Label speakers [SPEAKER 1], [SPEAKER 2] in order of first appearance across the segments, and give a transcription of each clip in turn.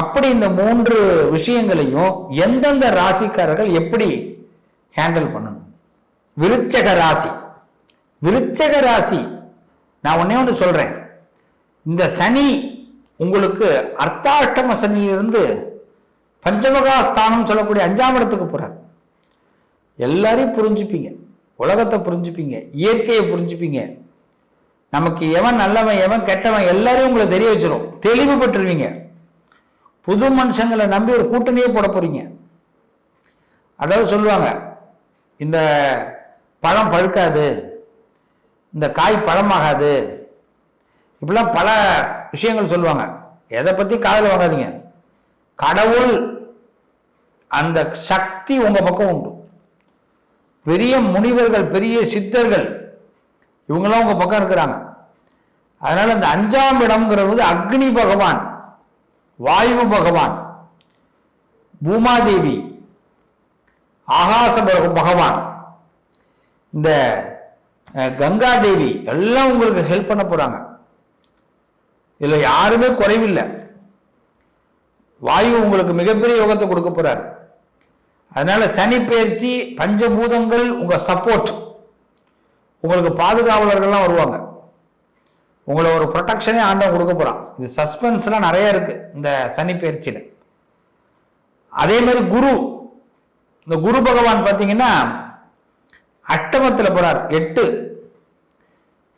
[SPEAKER 1] அப்படி இந்த மூன்று விஷயங்களையும் எந்தெந்த ராசிக்காரர்கள் எப்படி ஹேண்டில் பண்ணணும்? விருச்சக ராசி. விருச்சக ராசி. நான் ஒன்னே ஒன்று சொல்றேன். இந்த சனி உங்களுக்கு அர்த்தாஷ்டம சனியிலிருந்து பஞ்சமகா ஸ்தானம் சொல்லக்கூடிய அஞ்சாம் இடத்துக்கு போறார். எல்லாரையும் புரிஞ்சுப்பீங்க. உலகத்தை புரிஞ்சுப்பீங்க. இயற்கையை புரிஞ்சுப்பீங்க. நமக்கு எவன் நல்லவன் எவன் கெட்டவன் எல்லாரையும் உங்களை தெரிய வச்சிடும் தெளிவுபட்டுருவீங்க. புது மனுஷங்களை நம்பி ஒரு கூட்டணியே போட போறீங்க. அதாவது சொல்லுவாங்க இந்த பழம் பழுக்காது இந்த காய் பழமாகாது இப்படிலாம் பல விஷயங்கள் சொல்லுவாங்க. எதை பற்றி காதல் வாங்காதீங்க. கடவுள் அந்த சக்தி உங்கள் பக்கம் உண்டு. பெரிய முனிவர்கள் பெரிய சித்தர்கள் இவங்களாம் உங்கள் பக்கம் இருக்கிறாங்க. அதனால் இந்த அஞ்சாம் இடம்ங்கிறது அக்னி பகவான். வாயு பகவான் பூமாதேவி ஆகாச பகவான் இந்த கங்கா தேவி எல்லாம் உங்களுக்கு ஹெல்ப் பண்ண போறாங்க. இதுல யாருமே குறைவில்லை. வாயு உங்களுக்கு மிகப்பெரிய யோகத்தை கொடுக்க போறார். அதனால சனி பயிற்சி பஞ்சபூதங்கள் உங்க சப்போர்ட் உங்களுக்கு பாதுகாவலர்கள்லாம் வருவாங்க. உங்களை ஒரு ப்ரொடெக்ஷனே ஆண்டவன் கொடுக்க போகிறான் இது சஸ்பென்ஸ்லாம் நிறைய இருக்கு இந்த சனி பயிற்சியில். அதே மாதிரி குரு. இந்த குரு பகவான் பார்த்தீங்கன்னா அட்டமத்தில் போறார் எட்டு.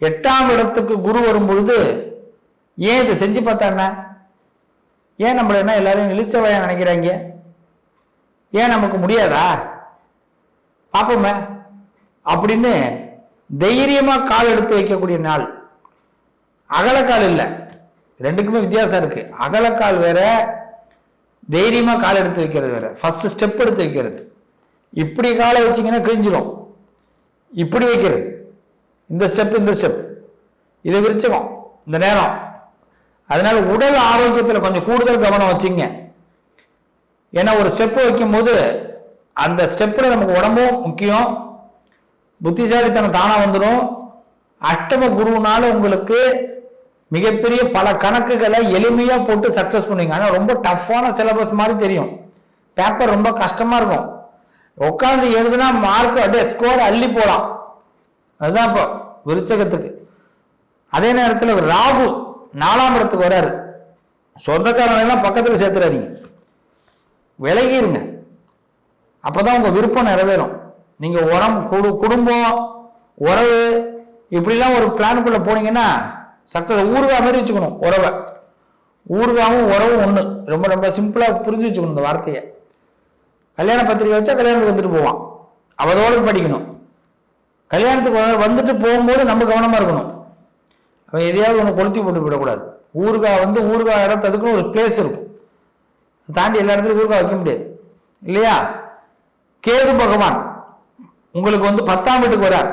[SPEAKER 1] எட்டாம் இடத்துக்கு குரு வரும்பொழுது ஏன் இதை செஞ்சு பார்த்தா என்ன? ஏன் நம்மள என்ன எல்லாரும் இழிச்சவையா நினைக்கிறாங்க? ஏன் நமக்கு முடியாதா? பார்ப்போமே. அப்படின்னு தைரியமாக கால் எடுத்து வைக்கக்கூடிய நாள். அகலக்கால் இல்லை. ரெண்டுக்குமே வித்தியாசம் இருக்குது அகலக்கால் வேற தைரியமாக கால் எடுத்து வைக்கிறது வேற. ஃபஸ்ட்டு ஸ்டெப் எடுத்து வைக்கிறது. இப்படி காலை வச்சீங்கன்னா கிழிஞ்சிரும். இப்படி வைக்கிறது. இந்த ஸ்டெப் இந்த ஸ்டெப் இதை விரிச்சுக்கும். இந்த நேரம். அதனால உடல் ஆரோக்கியத்தில் கொஞ்சம் கூடுதல் கவனம் வச்சுங்க. ஏன்னா ஒரு ஸ்டெப் வைக்கும்போது அந்த ஸ்டெப்பில் நமக்கு உடம்பும் முக்கியம். புத்திசாலித்தனம் தானாக வந்துடும் அஷ்டம குருனால உங்களுக்கு மிகப்பெரிய பல கணக்குகளை எளிமையா போட்டு சக்சஸ் பண்ணுவீங்க ஆனா ரொம்ப டஃப்பான சிலபஸ் மாதிரி தெரியும். பேப்பர் ரொம்ப கஷ்டமா இருக்கும். உட்காந்து எழுதுனா மார்க் அப்படியே ஸ்கோர் அள்ளி போலாம். அதுதான் இப்போ விருச்சகத்துக்கு. அதே நேரத்தில் ராகு நாலாம் இடத்துக்கு வராரு. சொந்தக்காரனெல்லாம் பக்கத்தில் சேர்த்துறாதீங்க. விலகிருங்க. அப்பதான் உங்க விருப்பம் நிறைவேறும். நீங்க உரம் குடு குடும்பம் உறவு இப்படிலாம் ஒரு பிளானுக்குள்ள போனீங்கன்னா சக்சஸ் ஊறுகா மாதிரி வச்சுக்கணும் உறவை. ஊறுகாவும் உறவும் ஒன்று ரொம்ப ரொம்ப சிம்பிளாக புரிஞ்சு வச்சுக்கணும் இந்த வார்த்தையை. கல்யாண பத்திரிக்கை வச்சா கல்யாணத்துக்கு வந்துட்டு போவான். அவதோடு படிக்கணும். கல்யாணத்துக்கு வந்துட்டு போகும்போது நம்ம கவனமாக இருக்கணும். அவன் எதையாவது ஒன்று கொளுத்தி போட்டு விடக்கூடாது. ஊறுகாய் வந்து ஊறுகாய் இடத்ததுக்குன்னு ஒரு பிளேஸ் இருக்கும். தாண்டி எல்லா இடத்துலையும் ஊருகா வைக்க முடியாது. இல்லையா? கேது பகவான் உங்களுக்கு வந்து பத்தாம் வீட்டுக்கு வரார்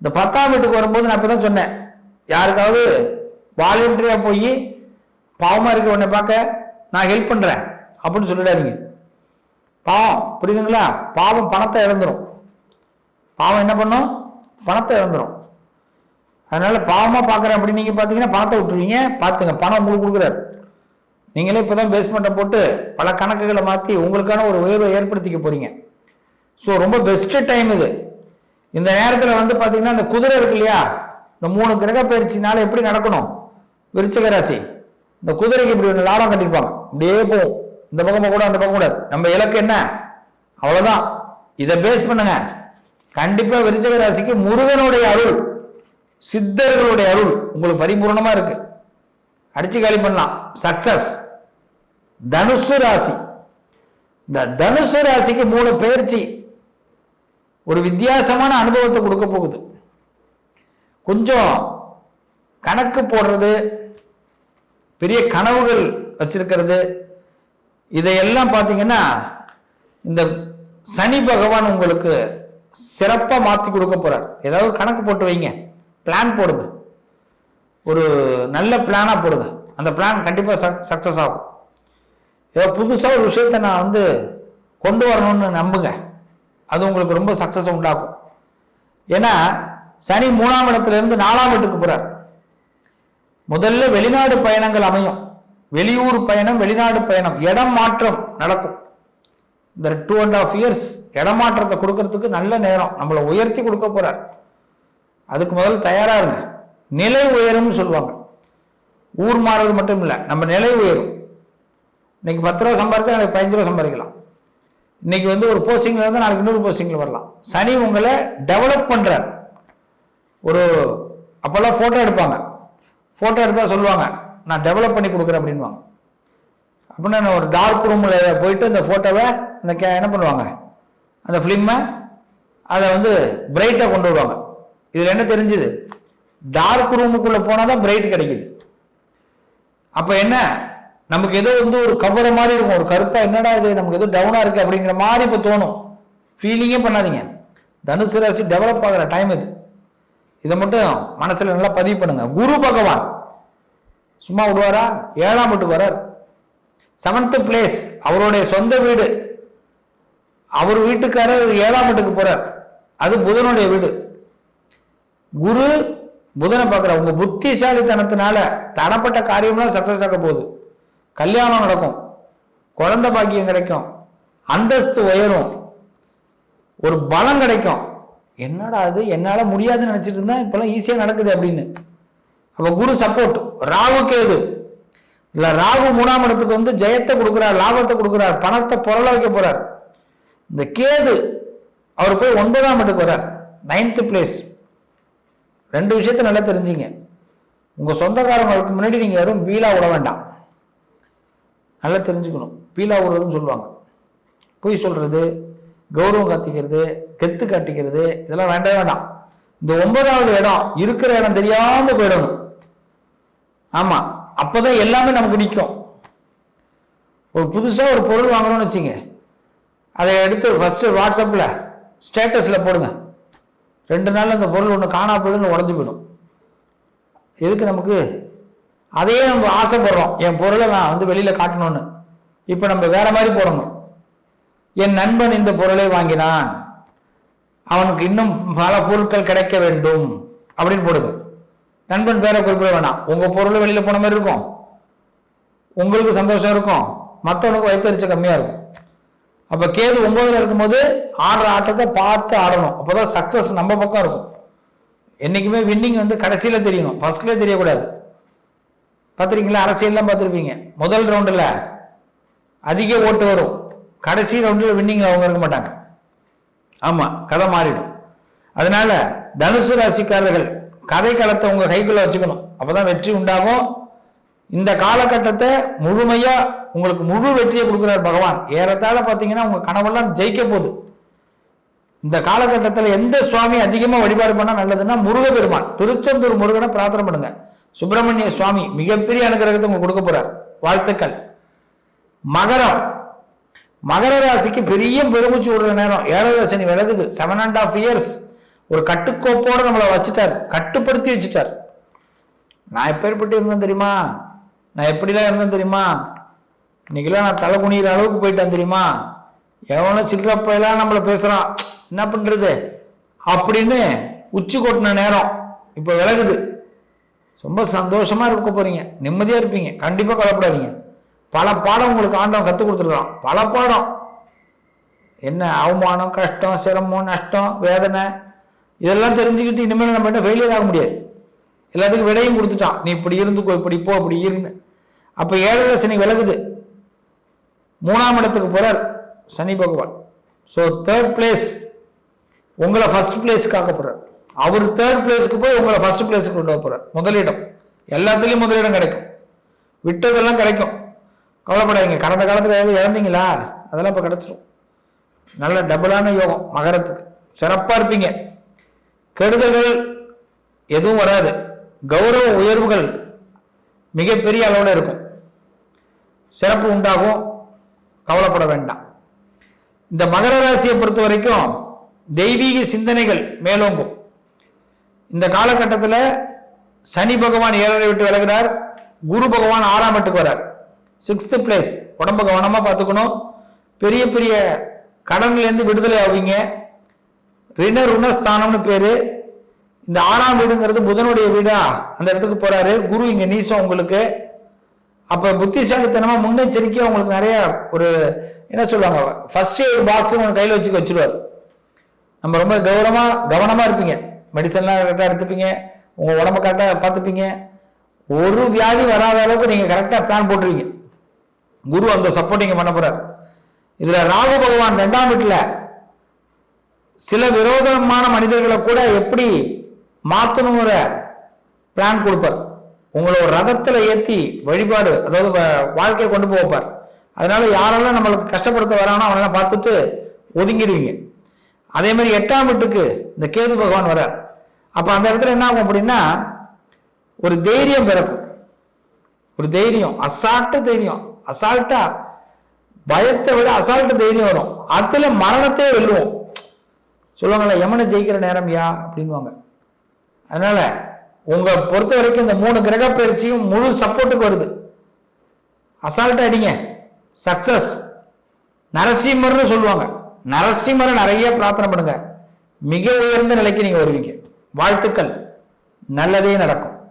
[SPEAKER 1] இந்த பத்தாம் வீட்டுக்கு வரும்போது நான் இப்போ தான் சொன்னேன். யாருக்காவது வாலண்டியரா போய் பாவமாக இருக்க உன்னை பார்க்க நான் ஹெல்ப் பண்ணுறேன் அப்படின்னு சொல்லிடாதீங்க. பாவம் புரியுதுங்களா? பாவம் பணத்தை இழந்துடும் பாவம் என்ன பண்ணும்? பணத்தை இழந்துடும் அதனால பாவமாக பார்க்குறேன் அப்படின்னு நீங்கள் பார்த்தீங்கன்னா பணத்தை விட்டுருவீங்க. பார்த்துங்க பணம் உங்களுக்கு கொடுக்குறாரு. நீங்களே இப்போ தான் பேஸ்மெண்ட்டை போட்டு பல கணக்குகளை மாற்றி உங்களுக்கான ஒரு உயர்வை ஏற்படுத்திக்க போகிறீங்க ஸோ ரொம்ப பெஸ்ட்டு டைம் இது. இந்த நேரத்தில் வந்து பார்த்தீங்கன்னா அந்த குதிரை இருக்கு இல்லையா? இந்த மூணு கிரக பயிற்சினால எப்படி நடக்கணும்? விருச்சக ராசி. இந்த குதிரைக்கு இப்படி ஒன்று லாடம் கட்டிருப்பாங்க இப்படியே போகும். இந்த பக்கமாக கூட அந்த பக்கம் கூட. நம்ம இலக்கு என்ன? அவ்வளவுதான். இதை பேஸ் பண்ணுங்க. கண்டிப்பா விருச்சக ராசிக்கு முருகனுடைய அருள் சித்தர்களுடைய அருள் உங்களுக்கு பரிபூர்ணமா இருக்கு. அடிச்சு காலி பண்ணலாம். சக்சஸ் தனுசு ராசி. இந்த தனுசு ராசிக்கு மூணு பயிற்சி ஒரு வித்தியாசமான அனுபவத்தை கொடுக்க போகுது. கொஞ்சம் கணக்கு போடுறது பெரிய கனவுகள் வச்சிருக்கிறது. இதையெல்லாம் பார்த்தீங்கன்னா இந்த சனி பகவான் உங்களுக்கு சிறப்பாக மாற்றி கொடுக்க போகிறார் ஏதாவது கணக்கு போட்டு வைங்க. பிளான் போடுங்க. ஒரு நல்ல பிளானாக போடுங்க. அந்த பிளான் சக்ஸ் சக்ஸஸ் ஆகும். ஏதோ புதுசாக ஒரு விஷயத்தை நான் வந்து கொண்டு வரணும்னு நம்புங்க. அது உங்களுக்கு ரொம்ப சக்ஸஸ் உண்டாகும். ஏன்னா சனி மூணாம் இடத்துல இருந்து நாலாம் வீட்டுக்கு போறார். முதல்ல வெளிநாடு பயணங்கள் அமையும். வெளியூர் பயணம் வெளிநாடு பயணம். இடம் மாற்றம் நடக்கும். இந்த டூ அண்ட் ஆஃப் இயர்ஸ் இடமாற்றத்தை கொடுக்கறதுக்கு நல்ல நேரம். நம்மளை உயர்த்தி கொடுக்க போறார். அதுக்கு முதல்ல தயாரா இருங்க. நிலை உயரும்னு சொல்லுவாங்க. ஊர் மாறுறது மட்டும் இல்லை நம்ம நிலை உயரும். இன்னைக்கு பத்து ரூபா சம்பாரிச்சா நாளைக்கு பதினஞ்சு ரூபா சம்பாதிக்கலாம். இன்னைக்கு வந்து ஒரு போஸ்டிங்ல இருந்து நாளைக்கு இன்னொரு போஸ்டிங்ல வரலாம். சனி உங்களை டெவலப் பண்றார். ஒரு அப்போல்லாம் ஃபோட்டோ எடுப்பாங்க. ஃபோட்டோ எடுத்தால் சொல்லுவாங்க நான் டெவலப் பண்ணி கொடுக்குறேன் அப்படின்வாங்க அப்படின்னா ஒரு டார்க் ரூமில் போயிட்டு அந்த ஃபோட்டோவை அந்த கே- என்ன பண்ணுவாங்க? அந்த ஃபிலிம்மை அதை வந்து பிரைட்டாக கொண்டு வருவாங்க. இதில் என்ன தெரிஞ்சுது? டார்க் குரூமுக்குள்ளே போனால் தான் பிரைட் கிடைக்குது. அப்போ என்ன? நமக்கு ஏதோ வந்து ஒரு கவர மாதிரி இருக்கும். ஒரு கருப்பாக என்னடா இது? நமக்கு ஏதோ டவுனாக இருக்குது அப்படிங்கிற மாதிரி இப்போ தோணும். ஃபீலிங்கே பண்ணாதீங்க. தனுசு ராசி டெவலப் ஆகிற டைம் இது. இதை மட்டும் மனசுல நல்லா பதிவு பண்ணுங்க. குரு பகவான். சும்மா விடுவாரா? ஏழாம் வீட்டுக்கு வரார் செவன்த் பிளேஸ் அவருடைய சொந்த வீடு. அவர் வீட்டுக்காரர் ஏழாம் வீட்டுக்கு போறார். அது புதனுடைய வீடு. குரு புதனை பார்க்குற உங்க புத்திசாலித்தனத்தினால தடப்பட்ட காரியம்லாம் சக்சஸ் ஆக போகுது. கல்யாணம் நடக்கும். குழந்தை பாக்கியம் கிடைக்கும். அந்தஸ்து உயரும். ஒரு பலம் கிடைக்கும். என்னடா அது என்னால் முடியாதுன்னு நினச்சிட்டு இருந்தா இப்போல்லாம் ஈஸியாக நடக்குது அப்படின்னு. அப்போ குரு சப்போர்ட் ராகு கேது. இல்லை ராகு மூணாம் இடத்துக்கு வந்து ஜெயத்தை கொடுக்குறார் லாபத்தை கொடுக்குறார் பணத்தை புரள வைக்க போகிறார் இந்த கேது அவர் போய் ஒன்பதாம் இடத்துக்கு வர்றார். நைன்த்து பிளேஸ் ரெண்டு விஷயத்த நல்லா தெரிஞ்சுங்க. உங்கள் சொந்தக்காரங்களுக்கு முன்னாடி நீங்கள் யாரும் பீலா விட வேண்டாம். நல்லா தெரிஞ்சுக்கணும். பீலா விடுறதுன்னு சொல்லுவாங்க. பொய் சொல்கிறது கௌரவம் காட்டிக்கிறது கெத்து காட்டிக்கிறது இதெல்லாம் வேண்டவே வேண்டாம். இந்த ஒன்பதாவது இடம் இருக்கிற இடம் தெரியாம போயிடணும். ஆமா அப்பதான் எல்லாமே நமக்கு நிற்கும் ஒரு புதுசா ஒரு பொருள் வாங்கணும்னு வச்சுங்க. அதை எடுத்து ஃபர்ஸ்ட் வாட்ஸ்அப்ல ஸ்டேட்டஸ்ல போடுங்க. ரெண்டு நாள் அந்த பொருள் ஒன்று காணா போயிடுன்னு உடஞ்சு போயிடும். எதுக்கு நமக்கு? அதையே நம்ம ஆசைப்படுறோம். என் பொருளை நான் வந்து வெளியில் காட்டணும்னு. இப்போ நம்ம வேற மாதிரி போடணும். என் நண்பன் இந்த பொருளை வாங்கினான். அவனுக்கு இன்னும் பல பொருட்கள் கிடைக்க வேண்டும். அப்படின்னு போடுங்க. நண்பன் பேரை குறிப்பிட வேணாம். உங்க பொருள் வெளியில போன மாதிரி இருக்கும். உங்களுக்கு சந்தோஷம் இருக்கும். மற்றவனுக்கு வைத்தறிச்ச கம்மியா இருக்கும். அப்ப கேது ஒன்பதுல இருக்கும்போது ஆடுற ஆட்டத்தை பார்த்து ஆடணும். அப்பதான் சக்சஸ் நம்ம பக்கம் இருக்கும். என்னைக்குமே வின்னிங் வந்து கடைசியில தெரியணும். ஃபர்ஸ்ட்ல தெரியக்கூடாது. பார்த்துருக்கீங்களா? அரசியல்லாம் பார்த்துருப்பீங்க. முதல் ரவுண்டில் அதிக ஓட்டு வரும். கடைசி ரவுண்டில் வின்னிங் அவங்க இருக்க மாட்டாங்க. ஆமாம் கதை மாறிடும். அதனால தனுசு ராசிக்காரர்கள் கதை களத்தை உங்கள் கைக்குள்ளே வச்சுக்கணும். அப்போதான் வெற்றி உண்டாகும். இந்த காலகட்டத்தை முழுமையாக உங்களுக்கு முழு வெற்றியை கொடுக்குறார் பகவான். ஏறத்தாழ பார்த்தீங்கன்னா உங்கள் கனவெல்லாம் ஜெயிக்க போகுது. இந்த காலகட்டத்தில் எந்த சுவாமி அதிகமாக வழிபாடு பண்ணால் நல்லதுன்னா முருகப்பெருமான். திருச்செந்தூர் முருகனை பிரார்த்தனை பண்ணுங்க. சுப்பிரமணிய சுவாமி மிகப்பெரிய அனுகிரகத்தை உங்களுக்கு கொடுக்க போறார். வாழ்த்துக்கள். மகரம். மகர ராசிக்கு பெரிய பெருமூச்சு விடுற நேரம். ஏழரை சனி விலகுது. செவன் அண்ட் ஆஃப் இயர்ஸ் ஒரு கட்டுக்கோப்போடு நம்மளை வச்சுட்டார். கட்டுப்படுத்தி வச்சுட்டார். நான் எப்பேற்பட்டு இருந்தேன் தெரியுமா? நான் எப்படிலாம் இருந்தேன் தெரியுமா? இன்னைக்கெல்லாம் நான் தலை குனிகிற அளவுக்கு போயிட்டேன் தெரியுமா? எவனும் சில்லப்பையெல்லாம் நம்மளை பேசுகிறான் என்ன பண்ணுறது அப்படின்னு உச்சி கொட்டின நேரம். இப்போ விலகுது. ரொம்ப சந்தோஷமாக இருக்க போகிறீங்க நிம்மதியாக இருப்பீங்க. கண்டிப்பாக கவலைப்படாதீங்க. பல பாடம் உங்களுக்கு ஆண்டவன் கற்றுக் கொடுத்துருக்கான் பல பாடம். என்ன அவமானம் கஷ்டம் சிரமம் நஷ்டம் வேதனை இதெல்லாம் தெரிஞ்சுக்கிட்டு இனிமேல் நம்ம என்ன ஃபெயிலியர் ஆக முடியாது. எல்லாத்துக்கும் விடையும் கொடுத்துட்டான். நீ இப்படி இருந்துக்கோ இப்படி போ அப்படி இருன்னு. அப்போ ஏழரை சனி விலகுது. மூணாம் இடத்துக்கு போகிறார் Shani Bhagavan. So third place உங்களை ஃபர்ஸ்ட் பிளேஸ்க்கு ஆக்க போகிறார் அவர் தேர்ட் பிளேஸ்க்கு போய் உங்களை ஃபர்ஸ்ட் பிளேஸ்க்கு கொண்டு போகிறார் முதலிடம். எல்லாத்துலேயும் முதலிடம் கிடைக்கும். விட்டதெல்லாம் கிடைக்கும். கவலைப்படாதீங்க. கடந்த காலத்தில் ஏதாவது இழந்தீங்களா? அதெல்லாம் இப்போ கிடச்சிரும். நல்ல டபுளான யோகம் மகரத்துக்கு. சிறப்பாக இருப்பீங்க. கெடுதல்கள் எதுவும் வராது. கௌரவ உயர்வுகள் மிகப்பெரிய அளவில் இருக்கும். சிறப்பு உண்டாகும். கவலைப்பட வேண்டாம். இந்த மகர ராசியை பொறுத்த வரைக்கும் தெய்வீக சிந்தனைகள் மேலோங்கும். இந்த காலகட்டத்தில் சனி பகவான் ஏழரை விட்டு விலகிறார். குரு பகவான் ஆறாம் வீட்டுக்கு வரார் சிக்ஸ்த்து பிளேஸ் உடம்ப கவனமாக பார்த்துக்கணும். பெரிய பெரிய கடன்லேருந்து விடுதலை ஆவீங்க. ரிண ருணஸ்தானம்னு பேர். இந்த ஆறாம் வீடுங்கிறது புதனுடைய வீடா? அந்த இடத்துக்கு போகிறாரு குரு இங்கே நீசம் உங்களுக்கு. அப்போ புத்திசாலித்தனமாக முன்னெச்சரிக்கையாக உங்களுக்கு நிறைய ஒரு என்ன சொல்லுவாங்க? ஃபர்ஸ்ட் எய்ட் பாக்ஸ் உங்க கையில் வச்சு வச்சிருவார். நம்ம ரொம்ப கௌரவமாக கவனமாக இருப்பீங்க. மெடிசன்லாம் கரெக்டாக எடுத்துப்பீங்க. உங்கள் உடம்ப கரெக்டாக பார்த்துப்பீங்க. ஒரு வியாதி வராத அளவுக்கு நீங்கள் கரெக்டாக பிளான் போட்டுருவீங்க. குரு அந்த சப்போர்ட்டிங்க பண்ண போறார். இதுல ராகு பகவான் ரெண்டாம் வீட்டுல சில விரோதமான மனிதர்களை கூட எப்படி மாத்தணுங்கிற பிளான் கொடுப்பார். உங்களை ஒரு ரதத்துல ஏத்தி வழிபாடு அதாவது வாழ்க்கையை கொண்டு போவார் அதனால யாரெல்லாம் நம்மளுக்கு கஷ்டப்படுத்த வரானோ அவனெல்லாம் பார்த்துட்டு ஒதுங்கிடுவீங்க. அதே மாதிரி எட்டாம் வீட்டுக்கு இந்த கேது பகவான் வரார் அப்ப அந்த இடத்துல என்ன ஆகும் அப்படின்னா ஒரு தைரியம் பிறக்கும். ஒரு தைரியம் அசாட்டு தைரியம். அசால்ட்டா பயத்தை விட அசால்ட்டு தைரியம் வரும். அதுல மரணத்தையே வெல்லுவோம். சொல்லுவாங்கல்ல யமனை ஜெயிக்கிற நேரம் யா? அப்படின்வாங்க அதனால உங்க பொறுத்த வரைக்கும் இந்த மூணு கிரக பயிற்சியும் முழு சப்போர்ட்டுக்கு வருது. அசால்ட்டா அடிங்க. சக்சஸ் நரசிம்மர்னு சொல்லுவாங்க. நரசிம்மரை நிறைய பிரார்த்தனை பண்ணுங்க. மிக உயர்ந்த நிலைக்கு நீங்க வருவீங்க. வாழ்த்துக்கள். நல்லதே நடக்கும்.